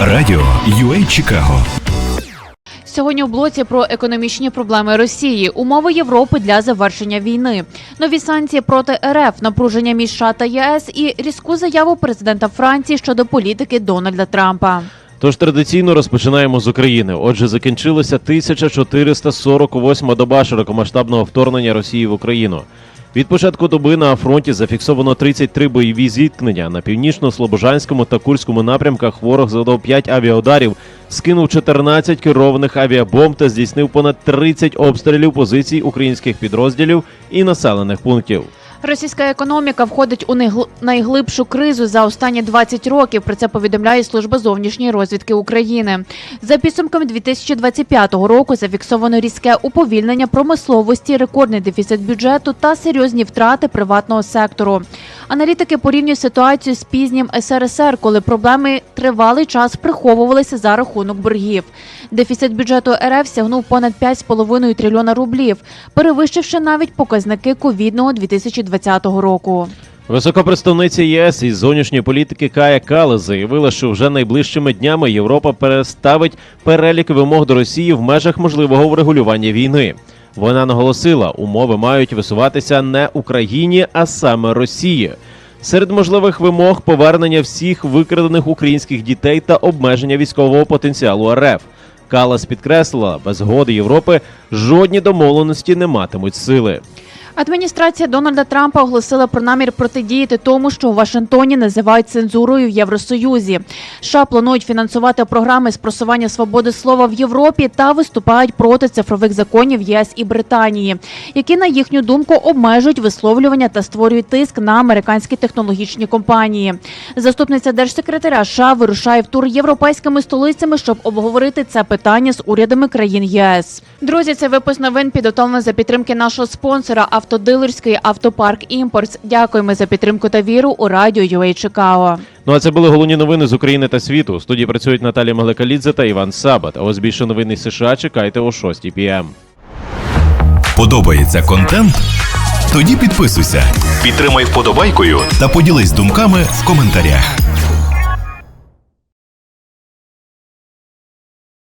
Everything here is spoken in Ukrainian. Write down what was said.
Радіо UA Чикаго. Сьогодні у блоці про економічні проблеми Росії, умови Європи для завершення війни, нові санкції проти РФ, напруження між США та єС і різку заяву президента Франції щодо політики Дональда Трампа. Тож традиційно розпочинаємо з України. Отже, закінчилася 1448 доба широкомасштабного вторгнення Росії в Україну. Від початку доби на фронті зафіксовано 33 бойові зіткнення. На північно-слобожанському та курському напрямках ворог задав 5 авіаударів, скинув 14 керованих авіабомб та здійснив понад 30 обстрілів позицій українських підрозділів і населених пунктів. Російська економіка входить у найгл- найглибшу кризу за останні 20 років. Про це повідомляє служба зовнішньої розвідки України. За підсумками 2025 року зафіксовано різке уповільнення промисловості, рекордний дефіцит бюджету та серйозні втрати приватного сектору. Аналітики порівнюють ситуацію з пізнім СРСР, коли проблеми тривалий час приховувалися за рахунок боргів. Дефіцит бюджету РФ сягнув понад 5,5 трильйона рублів, перевищивши навіть показники ковідного 2020 року. Високопредставниця ЄС із зовнішньої політики Кая Калас заявила, що вже найближчими днями Європа переставить перелік вимог до Росії в межах можливого врегулювання війни. Вона наголосила, умови мають висуватися не Україні, а саме Росії. Серед можливих вимог повернення всіх викрадених українських дітей та обмеження військового потенціалу РФ. Калас підкреслила, без згоди Європи жодні домовленості не матимуть сили. Адміністрація Дональда Трампа оголосила про намір протидіяти тому, що у Вашингтоні називають цензурою в Євросоюзі. США планують фінансувати програми з просування свободи слова в Європі та виступають проти цифрових законів ЄС і Британії, які на їхню думку обмежують висловлювання та створюють тиск на американські технологічні компанії. Заступниця держсекретаря США вирушає в тур європейськими столицями, щоб обговорити це питання з урядами країн ЄС. Друзі, це випуск новин підготовлено за підтримки нашого спонсора автодилерської автопарк Імпортс. Дякуємо за підтримку та віру у радіо UA Чикаго. Ну а це були головні новини з України та світу. У студії працюють Наталія Магликалідзе та Іван Сабат. А ось більше новин із США чекайте о 6 пм. Подобається контент? Тоді підписуйся, підтримай вподобайкою та поділись думками в коментарях.